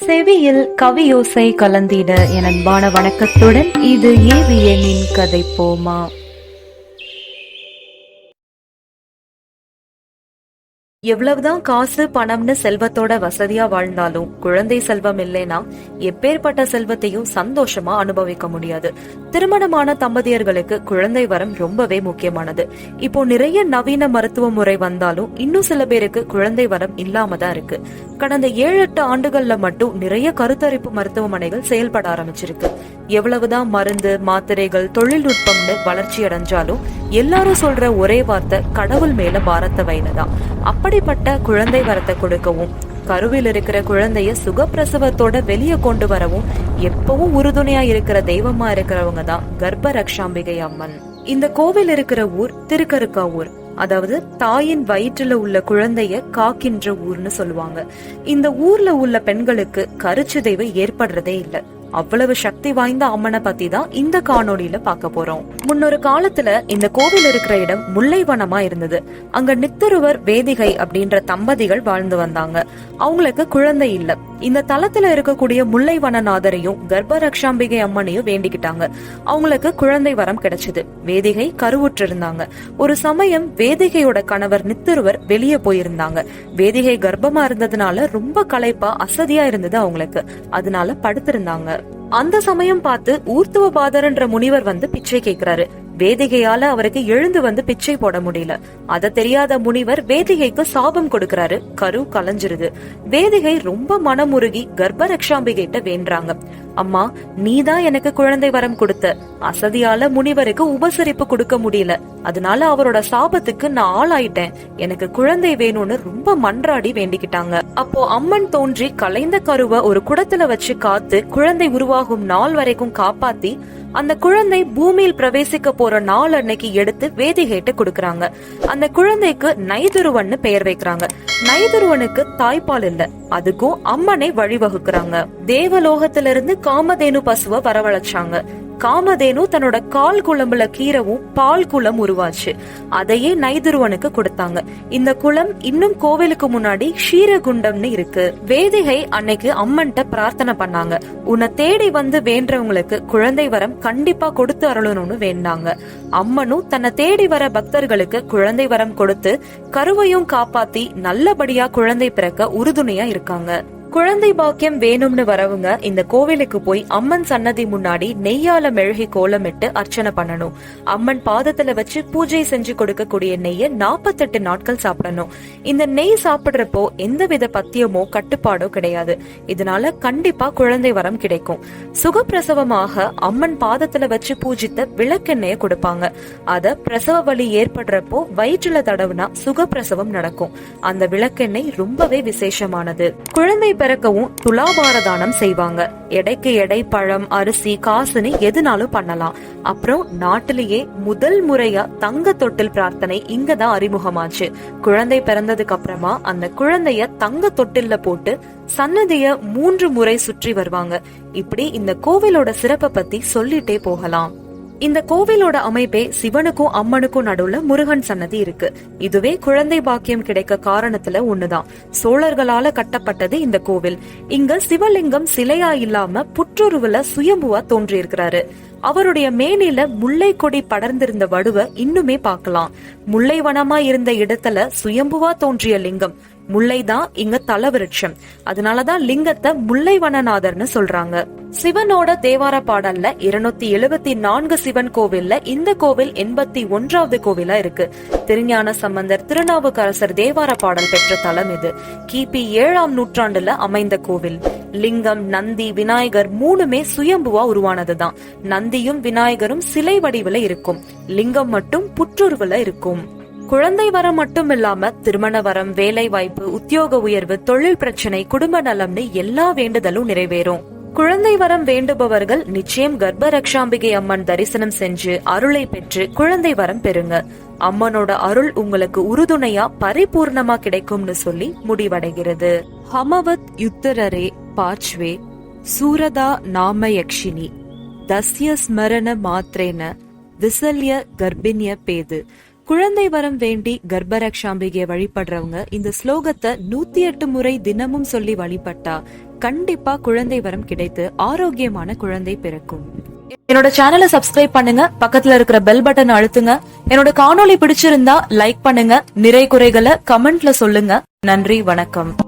செவியில் கவியோசை கலந்திட என் அன்பான வணக்கத்துடன் இது ஏவியனின் கதை போமா. எவ்வளவுதான் காசு பணம்னு செல்வத்தோட வசதியா வாழ்ந்தாலும் குழந்தை செல்வம் இல்லைனா எப்பேற்பட்ட செல்வத்தையும் சந்தோஷமா அனுபவிக்க முடியாது. திருமணமான தம்பதியர்களுக்கு குழந்தை வரம் ரொம்பவே முக்கியமானது. இப்போ நிறைய நவீன மருத்துவ முறை வந்தாலும் இன்னும் சில பேருக்கு குழந்தை வரம் இல்லாம தான் இருக்கு. கடந்த ஏழு எட்டு ஆண்டுகள்ல மட்டும் நிறைய கருத்தரிப்பு மருத்துவமனைகள் செயல்பட ஆரம்பிச்சிருக்கு. எவ்வளவுதான் மருந்து மாத்திரைகள் தொழில்நுட்பம்னு வளர்ச்சி அடைஞ்சாலும் எல்லாரும் சொல்ற ஒரே வார்த்தை கடவுள் மேல பாரத்தை வைனதான் அப்படிப்பட்ட குழந்தை வரத்தை கொடுக்கவும் கருவில் இருக்கிற குழந்தைய சுகப்பிரசவத்தோட வெளியே கொண்டு வரவும் எப்பவும் உறுதுணையா இருக்கிற தெய்வமா இருக்கிறவங்க தான் கர்ப்ப ரக்ஷாம்பிகை அம்மன். இந்த கோவில் இருக்கிற ஊர் திருக்கருக்கா ஊர். அதாவது தாயின் வயிற்றுல உள்ள குழந்தைய காக்கின்ற ஊர்னு சொல்லுவாங்க. இந்த ஊர்ல உள்ள பெண்களுக்கு கருச்சிதைவு ஏற்படுறதே இல்லை. அவ்வளவு சக்தி வாய்ந்த அம்மனை பத்தி தான் இந்த காணொலியில பார்க்க போறோம். முன்னொரு காலத்துல இந்த கோவில் இருக்கிற இடம் முல்லைவனமா இருந்தது. அங்க நித்தருவர் வேதிகை அப்படின்ற தம்பதிகள் வாழ்ந்து வந்தாங்க. அவங்களுக்கு குழந்தை இல்ல. இந்த தளத்துல இருக்கக்கூடிய முல்லைவனநாதரையும் கர்ப்ப ரக்ஷாம்பிகை அம்மனையும் வேண்டிக்கிட்டாங்க. அவங்களுக்கு குழந்தை வரம் கிடைச்சது. வேதிகை கருவுற்று இருந்தாங்க ஒரு சமயம் வேதிகையோட கணவர் நித்தருவர் வெளியே போயிருந்தாங்க. வேதிகை கர்ப்பமா இருந்ததுனால ரொம்ப களைப்பா அசதியா இருந்தது அவங்களுக்கு. அதனால படுத்திருந்தாங்க. அந்த சமயம் பார்த்து ஊர்த்துவ பாதர்ன்ற முனிவர் வந்து பிச்சை கேக்குறாரு வேதிகையால அவருக்கு எழுந்து வந்து பிச்சை போட முடியல. அத தெரியாத முனிவர் வேதிகைக்கு சாபம் கொடுக்கறாரு. கரு கலைஞ்சிருது. வேதிகை ரொம்ப மனமுருகி கர்ப்ப ரக்ஷாம்பிகிட்ட வேண்டுறாங்க. அம்மா நீதான் எனக்கு குழந்தை வரம் கொடுத்த. அசதியால முனிவருக்கு உபசரிப்பு கொடுக்க முடியல. அதனால அவரோட சாபத்துக்கு நான் ஆளாயிட்டேன். எனக்கு குழந்தை வேணும்னு ரொம்ப மன்றாடி வேண்டிக்கிட்டாங்க. அப்போ அம்மன் தோன்றி கலைந்த கருவை ஒரு குடத்துல வச்சு காத்து குழந்தை உருவாகும் நாள் வரைக்கும் காப்பாத்தி அந்த குழந்தை பூமியில் பிரவேசிக்க போற நாள் அன்னைக்கு எடுத்து வேதிகைட்டு கொடுக்கறாங்க. அந்த குழந்தைக்கு நைதுருவன் பெயர் வைக்கிறாங்க. நைதுருவனுக்கு தாய்ப்பால் இல்ல. அதுக்கும் அம்மனை வழிவகுக்கிறாங்க. தேவலோகத்திலிருந்து காமதேனு பசுவை வரவழைச்சாங்க. காமதேனு தன்னோட கால் குழம்புல கீரவும் பால் குளம் உருவாச்சு. அதையே நைதுருவனுக்கு கொடுத்தாங்க. இந்த குளம் இன்னும் கோவிலுக்கு முன்னாடி ஷீரகுண்டம்னு இருக்கு. வேதிகை அன்னைக்கு அம்மன்ட்ட பிரார்த்தனை பண்ணாங்க. உன்னை தேடி வந்து வேண்டவங்களுக்கு குழந்தை வரம் கண்டிப்பா கொடுத்து அருளணும்னு வேண்டாங்க. அம்மனும் தன்னை தேடி வர பக்தர்களுக்கு குழந்தை வரம் கொடுத்து கருவையும் காப்பாத்தி நல்லபடியா குழந்தை பிறக்க உறுதுணையா இருக்காங்க. குழந்தை பாக்கியம் வேணும்னு வரவங்க இந்த கோவிலுக்கு போய் அம்மன் சன்னதி முன்னாடி நெய்யால மெழுகி கோலமிட்டு அர்ச்சனை பண்ணணும். அம்மன் பாதத்துல வச்சு பூஜை செஞ்சு கொடுக்கக்கூடிய நெய்யை நாற்பத்தெட்டு நாட்கள் சாப்பிடணும். இந்த நெய் சாப்பிடுறப்போ எந்தவித பத்தியமோ கட்டுப்பாடோ கிடையாது. இதனால கண்டிப்பா குழந்தை வரம் கிடைக்கும். சுகப்பிரசவமாக அம்மன் பாதத்துல வச்சு பூஜித்த விளக்கெண்ணெய கொடுப்பாங்க. அத பிரசவ வலி ஏற்படுறப்போ வயிற்றுல தடவுனா சுகப்பிரசவம் நடக்கும். அந்த விளக்கெண்ணெய் ரொம்பவே விசேஷமானது. குழந்தை பிறக்கவும் துலாபார தானம் செய்வாங்க. எடைக்கு எடை பழம் அரிசி காசுன்னு எதுனாலும் பண்ணலாம். அப்புறம் நாட்டிலேயே முதல் முறையா தங்க தொட்டில் பிரார்த்தனை இங்கதான் அறிமுகமாச்சு. குழந்தை பிறந்ததுக்கு அப்புறமா அந்த குழந்தைய தங்க தொட்டில்ல போட்டு சன்னதிய மூன்று முறை சுற்றி வருவாங்க. இப்படி இந்த கோவிலோட சிறப்பை பத்தி சொல்லிட்டே போகலாம். இந்த கோவிலோட அமைப்பே சிவனுக்கும் அம்மனுக்கும் நடுவுல முருகன் சன்னதி இருக்கு. இதுவே குழந்தை பாக்கியம் கிடைக்க காரணத்துல ஒண்ணுதான். சோழர்களால கட்டப்பட்டது இந்த கோவில். இங்க சிவலிங்கம் சிலையா இல்லாம புற்றுருவுல சுயம்புவா தோன்றியிருக்கிறாரு. அவருடைய மேனில முல்லை கொடி படர்ந்திருந்த வடுவ இன்னுமே பார்க்கலாம். முல்லை வனமா இருந்த இடத்துல சுயம்புவா தோன்றிய லிங்கம். முல்லைதான் இங்க தலவிருட்சம். அதனாலதான் லிங்கத்தை முல்லைவனநாதர்னு சொல்றாங்க. சிவனோட தேவார பாடல்ல இருநூத்தி எழுபத்தி நான்கு சிவன் கோவில்ல இந்த கோவில் எண்பத்தி ஒன்றாவது கோவிலா இருக்கு. திருஞான சம்பந்தர் திருநாவுக்கரசர் தேவார பாடல் பெற்ற தலம் இது. கிபி ஏழாம் நூற்றாண்டுல அமைந்த கோவில். லிங்கம் நந்தி விநாயகர் மூணுமே சுயம்புவா உருவானதுதான். நந்தியும் விநாயகரும் சிலை வடிவுல இருக்கும். லிங்கம் மட்டும் புற்றுருவுல இருக்கும். குழந்தை வரம் மட்டும் இல்லாம திருமண வரம் வேலை வாய்ப்பு உத்தியோக உயர்வு தொழில் பிரச்சனை குடும்ப நலம்னு எல்லா வேண்டுதலும் நிறைவேறும். குழந்தை வரம் வேண்டுபவர்கள் நிச்சயம் கர்ப்ப ரக்ஷாம்பிகை அம்மன் தரிசனம் செஞ்சு அருளை பெற்று குழந்தை வரம் பெறுங்க. அம்மனோட அருள் உங்களுக்கு உறுதுணையா பரிபூர்ணமா கிடைக்கும்னு சொல்லி முடிவடைகிறது. ஹமவத் யுத்தரரே. பார்ச்வே சூரதா நாம யக்ஷினி தஸ்ய ஸ்மரண மாத்திரேன விசல்ய கர்ப்பிணிய பேது குழந்தை வரம் வேண்டி கர்ப்பரக்ஷாம்பிகையை வழிபடுறவங்க இந்த ஸ்லோகத்தை நூத்தி எட்டு முறை தினமும் சொல்லி வழிபட்டா கண்டிப்பா குழந்தை வரம் கிடைத்து ஆரோக்கியமான குழந்தை பிறக்கும். என்னோட சேனலை சப்ஸ்கிரைப் பண்ணுங்க பக்கத்துல இருக்கிற பெல் பட்டன் அழுத்துங்க. என்னோட காணொளி பிடிச்சிருந்தா லைக் பண்ணுங்க நிறை குறைகளை கமெண்ட்ல சொல்லுங்க. நன்றி வணக்கம்.